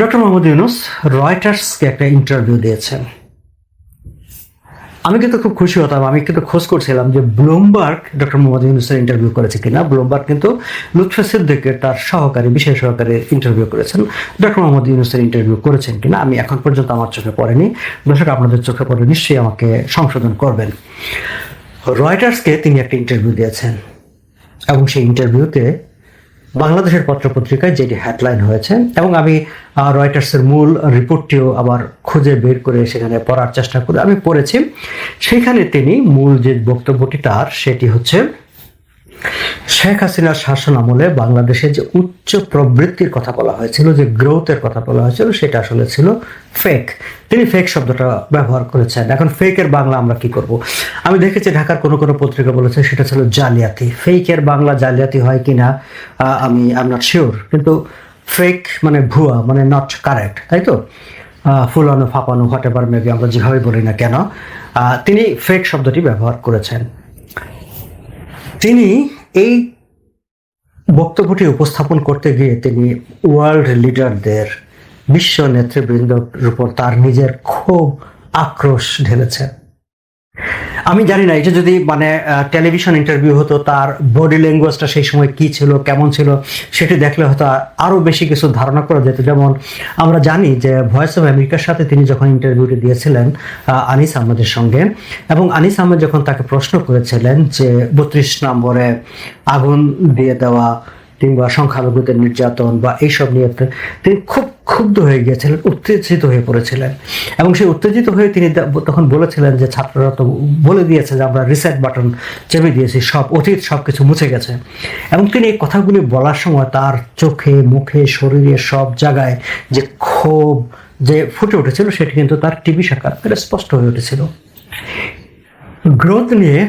Doctor Mohammad Yunus রয়টার্সকে একটা interview দিয়েছেন। আমি কিন্তু খুব খুশি হতাম, আমি কিন্তু খোঁজ করছিলাম যে ব্লুমবার্গ ডক্টর মোহাম্মদ ইউনুসের ইন্টারভিউ করেছে কিনা। ব্লুমবার্গ কিন্তু লুৎফা সিদ্দিকের তার সহকারী, বিশেষ সহকারী ইন্টারভিউ করেছেন। ডক্টর মোহাম্মদ ইউনুসের ইন্টারভিউ করেছেন কিনা, আমি এখন পর্যন্ত আমার চোখে পড়েনি। দর্শক, আপনাদের চোখে পড়ে নিশ্চয়ই আমাকে সংশোধন করবেন। রয়টার্সকে তিনি একটা ইন্টারভিউ দিয়েছেন এবং সেই ইন্টারভিউতে বাংলাদেশের পত্রপত্রিকায় যেটি হেডলাইন হয়েছে, এবং আমি রয়টার্সের মূল রিপোর্টটিও আবার খুঁজে বের করে সেখানে পড়ার চেষ্টা করে। আমি পড়েছি, সেখানে তিনি মূল যে বক্তব্যটি তার, সেটি হচ্ছে শেখ হাসিনার শাসন আমলে বাংলাদেশে যে উচ্চ প্রবৃত্তির কথা বলা হয়েছিল যে গ্রোথের কথা বলা হয়েছিল সেটা আসলে ছিল ফেক তিনি ফেক শব্দটা ব্যবহার করেছেন। এখন ফেকের বাংলা আমরা কি করব? আমি দেখেছি ঢাকার কোনো কোনো পত্রিকা বলেছে সেটা ছিল জালিয়াতি। ফেকের বাংলা জালিয়াতি হয় কিনা আহ, আমি আম নট শিওর কিন্তু ফেক মানে ভুয়া মানে নট কারেক্ট তাই তো? ফুলানো ফাঁপানো হোয়াট এভার মেবি আমরা যেভাবে বলি না কেন তিনি ফেক শব্দটি ব্যবহার করেছেন। তিনি এই বক্তব্যটি উপস্থাপন করতে গিয়ে তিনি ওয়ার্ল্ড লিডারদের বিশ্ব নেতৃবৃন্দর উপর তার নিজের ক্ষোভ, আক্রোশ ঢেলেছেন। আমি জানি না, এটা যদি মানে টেলিভিশন ইন্টারভিউ হতো, তার বডি ল্যাঙ্গুয়েজটা সেই সময় কি ছিল, কেমন ছিল, সেটি দেখলে হয়তো আরও বেশি কিছু ধারণা করা যেত। যেমন, আমরা জানি যে ভয়েস অফ আমেরিকার সাথে তিনি যখন ইন্টারভিউটি দিয়েছিলেন আনিস আহমেদের সঙ্গে, এবং আনিস আহমেদ যখন তাকে প্রশ্ন করেছিলেন যে বত্রিশ নম্বরে আগুন দিয়ে দেওয়া কিংবা সংখ্যালঘুদের নির্যাতন বা এইসব নিয়ে, তিনি খুব ক্ষুব্ধ হয়ে গিয়েছিলেন, উত্তেজিত হয়ে পড়েছিলেন। এবং সেই উত্তেজিত হয়ে তিনি তখন বলেছিলেন যে, ছাত্ররা তো বলে দিয়েছে যে, আমরা রিসেট বাটন চেপে দিয়েছি, সব অতীত সব কিছু মুছে গেছে। এবং তিনি এই কথাগুলি বলার সময় তার চোখে, মুখে, শরীরে সব জায়গায় যে ক্ষোভ যে ফুটে উঠেছিল, সেটি কিন্তু তার টিভি সাক্ষাৎ স্পষ্ট হয়ে উঠেছিল। গ্রোথ নিয়ে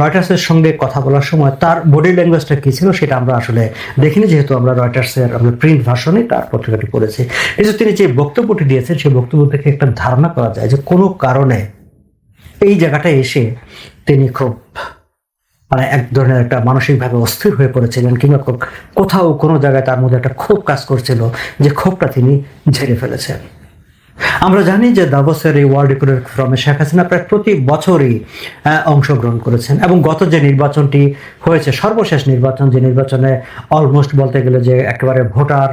রয়টার্সের সঙ্গে কথা বলার সময় তার বডি ল্যাঙ্গুয়েজটা কী ছিল সেটা আমরা আসলে দেখিনি, যেহেতু আমরা রয়টার্সের, আমরা প্রিন্ট ভার্সনে তার পত্রিকাটি পড়েছি। এই তিনি যে বক্তব্যটি দিয়েছেন, সেই বক্তব্য থেকে একটা ধারণা করা যায় যে কোনো কারণে এই জায়গাটায় এসে তিনি খুব মানে এক ধরনের একটা মানসিকভাবে অস্থির হয়ে পড়েছিলেন, কিংবা কোথাও কোনো জায়গায় তার মধ্যে একটা ক্ষোভ কাজ করছিল যে ক্ষোভটা তিনি ঝেড়ে ফেলেছেন। আমরা জানি যে দাভোসের এই ওয়ার্ল্ড ইকোনমিক ফোরামে শেখ হাসিনা প্রায় প্রতি বছরই অংশগ্রহণ করেছেন এবং গত যে নির্বাচনটি হয়েছে, সর্বশেষ নির্বাচন যে নির্বাচনে অলমোস্ট বলতে গেলে যে একেবারে ভোটার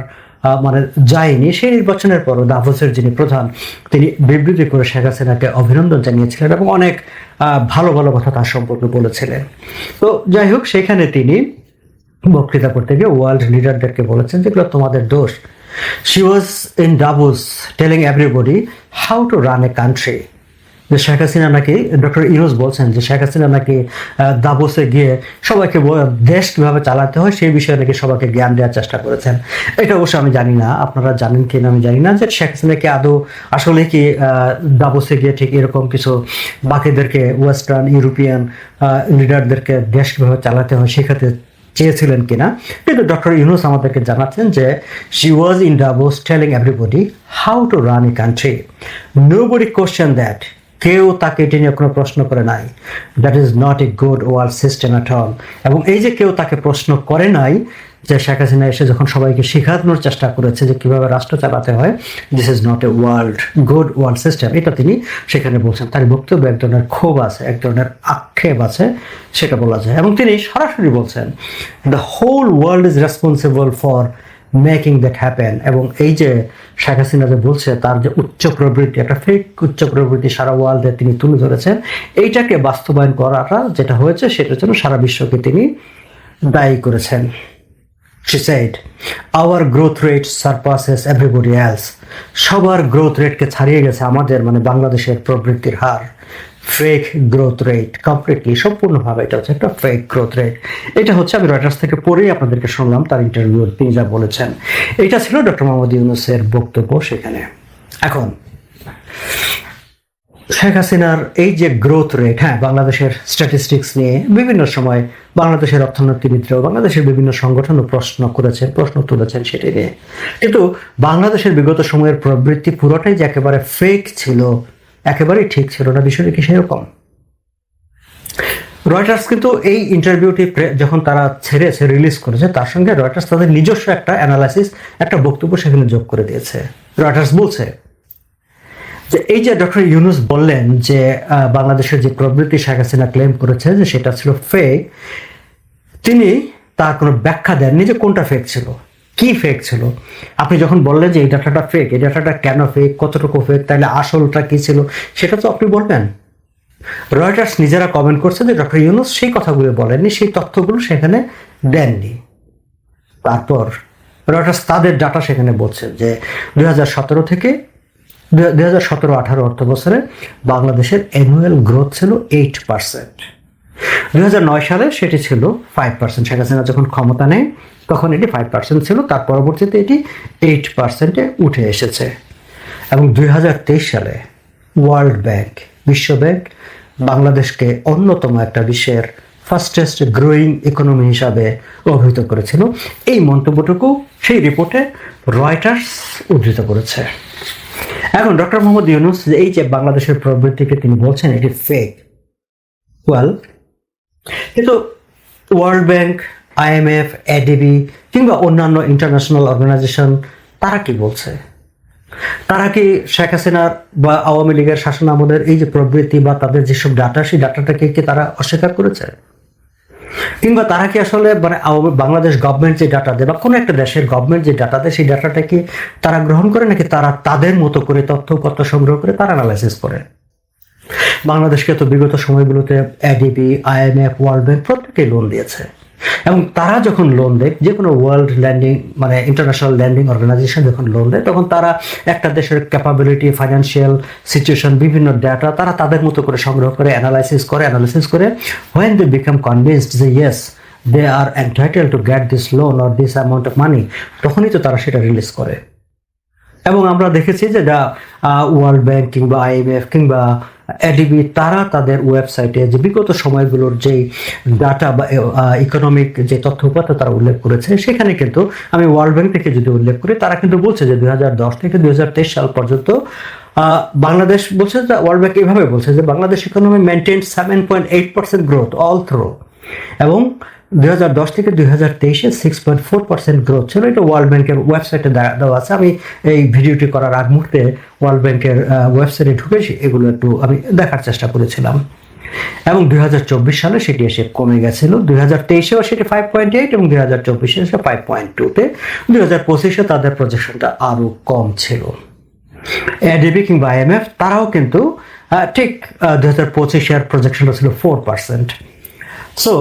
মানে যায়নি, সেই নির্বাচনের পরও দাভোসের যিনি প্রধান, তিনি বিবৃতি করে শেখ হাসিনাকে অভিনন্দন জানিয়েছিলেন এবং অনেক ভালো ভালো কথা তার সম্পর্কে বলেছিলেন। তো যাই হোক, সেখানে তিনি বক্তৃতা করতে গিয়ে ওয়ার্ল্ড লিডারদেরকে বলেছেন যেগুলো তোমাদের দোষ। She was in Davos telling everybody how to run a country যে শেখ হাসিনা নাকি, ডক্টর ইরোজ বলছেন যে শেখ হাসিনা নাকি দাবোসে গিয়ে সবাইকে দেশ কীভাবে চালাতে হয় সেই বিষয়ে নাকি সবাইকে জ্ঞান দেওয়ার চেষ্টা করেছেন। এটা অবশ্য আমি জানি না, আপনারা জানেন কিনা আমি জানি না যে শেখ হাসিনাকে আদৌ আসলে কি দাবোসে গিয়ে ঠিক এরকম কিছু বাকিদেরকে ওয়েস্টার্ন ইউরোপিয়ান লিডারদেরকে দেশ কীভাবে চালাতে হয় সেক্ষেত্রে চেয়েছিলেন কিনা? কিন্তু ডক্টর ইউনুস আমাদেরকে জানাচ্ছেন যে she was in Davos telling everybody how to run a country nobody question that কেউ তাকে এটি নিয়ে কোনো প্রশ্ন করে নাই। That is not a good world system at all এবং এই যে কেউ তাকে প্রশ্ন করে নাই, যে শেখ হাসিনা এসে যখন সবাইকে শেখানোর চেষ্টা করেছে যে কীভাবে রাষ্ট্র চালাতে হয় this is not a world good world system এটা তিনি সেখানে বলছেন। তার বক্তব্য এক ধরনের ক্ষোভ আছে, এক ধরনের আক্ষেপ আছে, সেটা বলা যায়। এবং তিনি সরাসরি বলছেন the whole world is responsible for making that happen এবং এই যে শেখ হাসিনা যে বলছে তার যে উচ্চ প্রবৃত্তি একটা ফেক উচ্চ প্রবৃত্তি সারা ওয়ার্ল্ডে তিনি তুলে ধরেছেন এইটাকে বাস্তবায়ন করাটা যেটা হয়েছে সেটার জন্য সারা বিশ্বকে তিনি দায়ী করেছেন। She said, Our growth rate surpasses everybody else. সবার গ্রোথ রেটকে ছাড়িয়ে গেছে আমাদের মানে বাংলাদেশের প্রবৃত্তির হার। ফেক গ্রোথ রেট কমপ্লিটলি সম্পূর্ণভাবে এটা হচ্ছে একটা ফেক গ্রোথ রেট এটা হচ্ছে আমি রয়টার্স থেকে পড়েই আপনাদেরকে শুনলাম, তার ইন্টারভিউ তিনি যা বলেছেন। এটা ছিল ডক্টর মোহাম্মদ ইউনুসের বক্তব্য সেখানে। এখন, শেখ হাসিনার এই যে গ্রোথ রেট হ্যাঁ বাংলাদেশের স্ট্যাটিস্টিক্স নিয়ে বিভিন্ন সময় বাংলাদেশের অর্থনীতিবিদরাও বাংলাদেশের বিভিন্ন সংগঠনও প্রশ্ন করেছেন, প্রশ্ন তুলেছেন সেটি নিয়ে। কিন্তু বাংলাদেশের বিগত সময়ের প্রবৃত্তি পুরোটাই যে একেবারে ফেক ছিল একেবারেই ঠিক ছিল না, বিষয়টি কি সেরকম? রয়টার্স কিন্তু এই ইন্টারভিউটি যখন তারা ছেড়েছে রিলিজ করেছে, তার সঙ্গে রয়টার্স তাদের নিজস্ব একটা অ্যানালাইসিস একটা বক্তব্য সেখানে যোগ করে দিয়েছে। রয়টার্স বলছে যে, এই যে ডক্টর ইউনুস বললেন যে বাংলাদেশের যে প্রবৃত্তি শেখ হাসিনা ক্লেম করেছে যে, সেটা ছিল ফেক তিনি তার কোনো ব্যাখ্যা দেননি যে কোনটা ফেক ছিল। কি ফেক ছিল? আপনি যখন বললেন যে এই ডাটাটা ফেক এই ডাটাটা কেন ফেক কতটুকু ফেক তাহলে আসলটা কি ছিল, সেটা তো আপনি বলবেন। রয়টার্স নিজেরা কমেন্ট করছে যে ডক্টর ইউনুস সেই কথাগুলো বলেননি, সেই তথ্যগুলো সেখানে দেননি। তারপর রয়টার্স তাদের ডাটা সেখানে বলছে যে দু হাজার সতেরো থেকে দুই হাজার সতেরো আঠারো অর্থ বছরে বাংলাদেশের অ্যানুয়াল গ্রোথ ছিল এইট পার্সেন্ট দুই হাজার নয় সালে সেটি ছিল ফাইভ পার্সেন্ট শেখ হাসিনা যখন ক্ষমতা নেয়, তখন এটি ফাইভ পার্সেন্ট ছিল, তার পরবর্তীতে এটি এইট পার্সেন্টে উঠে এসেছে। এবং দুই হাজার তেইশ সালে ওয়ার্ল্ড ব্যাংক বিশ্ব ব্যাংক, বাংলাদেশকে অন্যতম একটা বিশ্বের ফাস্টেস্ট গ্রোয়িং ইকোনমি হিসাবে অভিহিত করেছিল। এই মন্তব্যটুকু সেই রিপোর্টে রয়টার্স উদ্ধৃত করেছে। এখন ডক্টর মোহাম্মদ ইউনুস, এই যে বাংলাদেশের প্রবৃত্তিকে তিনি বলছেন, এটি ফেক ওয়েল কিন্তু ওয়ার্ল্ড ব্যাংক আইএমএফ এডিবি কিংবা অন্যান্য ইন্টারন্যাশনাল অর্গানাইজেশন তারা কি বলছে? তারা কি শেখ হাসিনার বা আওয়ামী লীগের শাসন আমলের এই যে প্রবৃত্তি বা তাদের যেসব ডাটা সেই ডাটাটাকে কি তারা অস্বীকার করেছে? কিংবা তারা কি আসলে মানে বাংলাদেশ গভর্নমেন্ট যে ডাটা দেয় বা কোনো একটা দেশের গভর্নমেন্ট যে ডাটা দেয়, সেই ডাটাটা কি তারা গ্রহণ করে নাকি তারা তাদের মতো করে তথ্যপত্র সংগ্রহ করে, তারা অ্যানালাইসিস করে? বাংলাদেশকে তো বিগত সময়গুলোতে এডিবি আইএমএফ ওয়ার্ল্ড ব্যাংক প্রত্যেকেই লোন দিয়েছে। এবং তারা যখন লোন দেয় যে কোনো ওয়ার্ল্ড ল্যান্ডিং মানে ইন্টারন্যাশনাল ল্যান্ডিং অর্গানাইজেশন যখন লোন দেয়, তখন তারা একটা দেশের ক্যাপাবিলিটি ফাইন্যান্সিয়াল সিচুয়েশন বিভিন্ন ডাটা তারা তাদের মতো করে সংগ্রহ করে অ্যানালাইসিস করে অ্যানালাইসিস করে হোয়েন দে বিকাম কনভিন্সড যে yes they are entitled to get this loan or this amount of money তখনই তো তারা সেটা রিলিজ করে। এবং আমরা দেখেছি যে যা ওয়ার্ল্ড ব্যাংক কিংবা আইএমএফ কিংবা এডিবি তারা তাদের ওয়েবসাইটে যে বিগত সময়গুলোর যেই ডাটা বা ইকোনমিক যে তথ্য উপাত্ত তারা উল্লেখ করেছে, সেখানে কিন্তু আমি ওয়ার্ল্ড ব্যাংক থেকে যদি উল্লেখ করি, তারা কিন্তু বলছে যে দুই হাজার দশ থেকে দুই হাজার তেইশ সাল পর্যন্ত বাংলাদেশ বলছে যে ওয়ার্ল্ড ব্যাংক এইভাবে বলছে যে, Bangladesh economy maintain seven point eight percent growth all through এবং দুই হাজার দশ থেকে দুই তেইশে six point four percent growth ছিল। এটা ওয়ার্ল্ড ব্যাংকের ওয়েবসাইটে দেওয়া আছে। আমি এই ভিডিওটি করার আগ মুহূর্তে ওয়ার্ল্ড ব্যাংকের ওয়েবসাইটে ঢুকেছি এগুলো একটু আমি দেখার চেষ্টা করেছিলাম। এবং দুই সালে সেটি এসে কমে গেছিল। দুই তেইশেও সেটি ফাইভ পয়েন্ট এইট এবং দুই হাজার চব্বিশে এসে ফাইভ পয়েন্ট টুতে দুই হাজার পঁচিশে তাদের প্রজেকশনটা আরও কম ছিল। এডিবি কিংবা আইএমএফ তারাও কিন্তু ঠিক দুই হাজার পঁচিশের প্রজেকশনটা ছিল ফোর পার্সেন্ট সো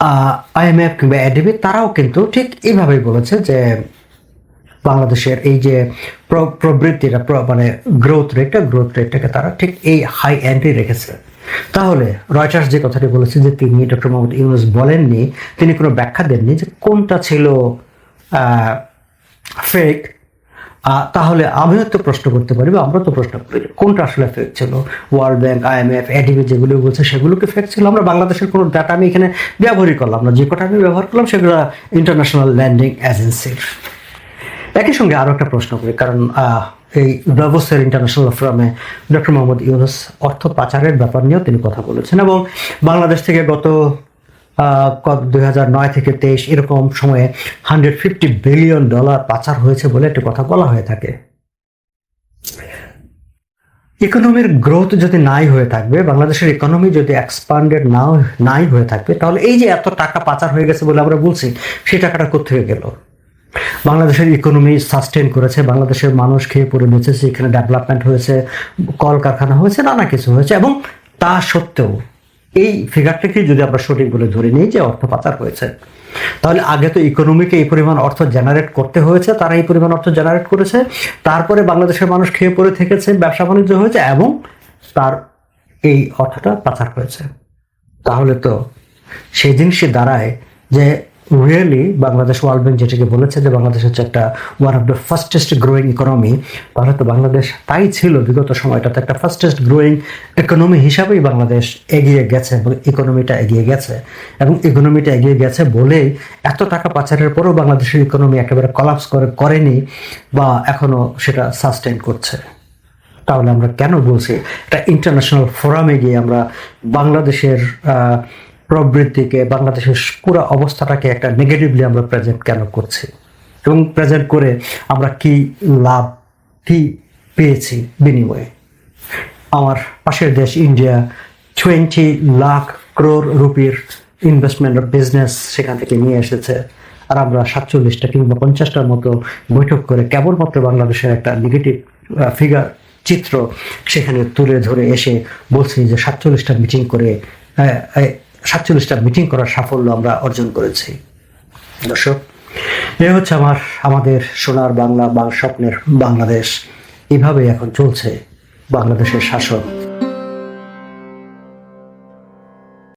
আইএমএফ কিংবা এডিবি তারাও কিন্তু ঠিক এইভাবেই বলেছে যে বাংলাদেশের এই যে প্র- প্রবৃত্তিটা মানে গ্রোথ রেটটা গ্রোথ রেটটাকে তারা ঠিক এই হাই এন্ডে রেখেছে। তাহলে রয়টার্স যে কথাটি বলেছে যে তিনি ডক্টর মোহাম্মদ ইউনুস বলেননি, তিনি কোনো ব্যাখ্যা দেননি যে কোনটা ছিল ফেক তাহলে আমিও তো প্রশ্ন করতে পারি বা আমরা তো প্রশ্ন করি কোনটা আসলে ফেক ছিল? ওয়ার্ল্ড ব্যাংক আইএমএফ এডিবি যেগুলো বলছে সেগুলোকে ফেক ছিল। আমরা বাংলাদেশের কোনো ডাটা আমি এখানে ব্যবহারই করলাম না। যে কটা আমি ব্যবহার করলাম সেগুলো ইন্টারন্যাশনাল ল্যান্ডিং এজেন্সির একই সঙ্গে আরও একটা প্রশ্ন করি, কারণ এই ডাভোসের ইন্টারন্যাশনাল ফোরামে ডক্টর মোহাম্মদ ইউনুস অর্থ পাচারের ব্যাপার নিয়েও তিনি কথা বলেছেন এবং বাংলাদেশ থেকে গত দুই হাজার নয় থেকে তেইশ, এরকম সময়ে হান্ড্রেড ফিফটি বিলিয়ন ডলার পাচার হয়েছে বলে একটি কথা বলা হয়ে থাকে। ইকোনমির গ্রোথ যদি নাই হয়ে থাকবে, বাংলাদেশের ইকোনমি যদি এক্সপান্ডেড নাও, নাই হয়ে থাকবে, তাহলে এই যে এত টাকা পাচার হয়ে গেছে বলে আমরা বলছি, সেই টাকাটা কোথেকে গেল? বাংলাদেশের ইকোনমি সাস্টেন করেছে, বাংলাদেশের মানুষ খেয়ে পড়ে বেঁচেছে, এখানে ডেভেলপমেন্ট হয়েছে, কলকারখানা হয়েছে, নানা কিছু হয়েছে, এবং তা সত্ত্বেও এই ফিগারটাকে যদি আমরা সঠিক বলে ধরে নিই যে অর্থ পাচার হয়েছে, তাহলে আগে তো ইকোনমিকে এই পরিমাণ অর্থ জেনারেট করতে হয়েছে, তারা এই পরিমাণ অর্থ জেনারেট করেছে, তারপরে বাংলাদেশের মানুষ খেয়ে পড়ে থেকেছে, ব্যবসা বাণিজ্য হয়েছে এবং তার এই অর্থটা পাচার হয়েছে। তাহলে তো সেই জিনিসই দাঁড়ায় যে রিয়েলি বাংলাদেশ ওয়ার্ল্ড ব্যাংক যেটাকে বলেছে যে বাংলাদেশ হচ্ছে একটা one of the fastest growing economy তাহলে তো বাংলাদেশ তাই ছিল বিগত সময়টাতে একটা ফাস্টেস্ট গ্রোয়িং ইকোনমি হিসাবেই বাংলাদেশ এগিয়ে গেছে এবং ইকোনমিটা এগিয়ে গেছে। এবং ইকোনমিটা এগিয়ে গেছে বলেই এত টাকা পাচারের পরেও বাংলাদেশের ইকোনমি একেবারে কলাপস করে, করেনি বা এখনও সেটা সাস্টেন করছে। তাহলে আমরা কেন বলছি? একটা ইন্টারন্যাশনাল ফোরামে গিয়ে আমরা বাংলাদেশের আহ, প্রবৃত্তিকে বাংলাদেশের পুরো অবস্থাটাকে একটা নেগেটিভলি আমরা প্রেজেন্ট কেন করছি? এবং প্রেজেন্ট করে আমরা কি লাভ কি পেয়েছি বিনিময়ে? আমার পাশের দেশ ইন্ডিয়া টোয়েন্টি লাখ ক্রোর রুপির ইনভেস্টমেন্ট বিজনেস সেখান থেকে নিয়ে এসেছে। আর আমরা সাতচল্লিশটা কিংবা পঞ্চাশটার মতো বৈঠক করে কেবলমাত্র বাংলাদেশের একটা নেগেটিভ ফিগার চিত্র সেখানে তুলে ধরে এসে বলছি যে সাতচল্লিশটা মিটিং করে সাতচল্লিশটা মিটিং করার সাফল্য আমরা অর্জন করেছি। দর্শক, এ হচ্ছে আমার, আমাদের সোনার বাংলা বা স্বপ্নের বাংলাদেশ। এভাবে এখন চলছে বাংলাদেশের শাসন।